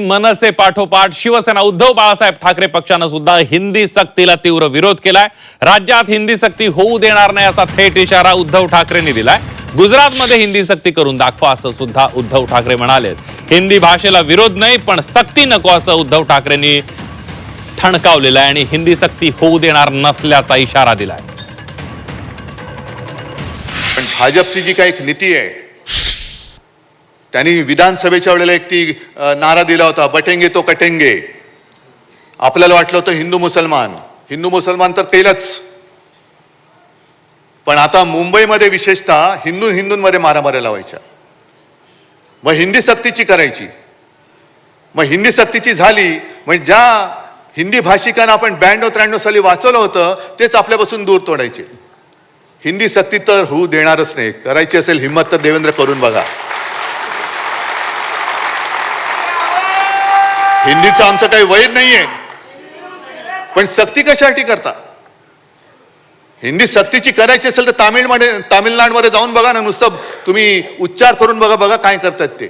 मनसे पाठोपाठ शिवसेना उद्धव बाळासाहेब ठाकरे पक्षानं सुद्धा हिंदी सक्तीला तीव्र विरोध केलाय. राज्यात हिंदी सक्ती होऊ देणार नाही असा थेट इशारा उद्धव ठाकरेंनी दिलाय. गुजरातमध्ये हिंदी सक्ती करून दाखवा असं सुद्धा उद्धव ठाकरे म्हणाले. हिंदी भाषेला विरोध नाही पण सक्ती नको असं उद्धव ठाकरेंनी ठणकावलेलं आहे आणि हिंदी सक्ती होऊ देणार नसल्याचा इशारा दिलाय. पण भाजपची जी काही नीती आहे त्यांनी विधानसभेच्या वेळेला एक ती नारा दिला होता बटेंगे तो कटेंगे. आपल्याला वाटलं होतं हिंदू मुसलमान. हिंदू मुसलमान तर तेलच. पण आता मुंबईमध्ये विशेषतः हिंदू हिंदूंमध्ये मारामाऱ्या लावायच्या. मग हिंदी सक्तीची करायची. मग हिंदी सक्तीची झाली म्हणजे ज्या हिंदी भाषिकांना आपण ब्याण्णव त्र्याण्णव साली वाचवलं होतं तेच आपल्यापासून दूर तोडायचे. हिंदी सक्ती तर होऊ देणारच नाही. करायची असेल हिंमत तर देवेंद्र करून बघा. हिंदीचं आमचं काही वैर नाहीये. पण सक्ती कशासाठी करता? हिंदी सक्तीची करायची असेल तर तामिळमध्ये तामिळनाडूमध्ये जाऊन बघा ना नुसतं तुम्ही उच्चार करून बघा बघा काय करतात ते.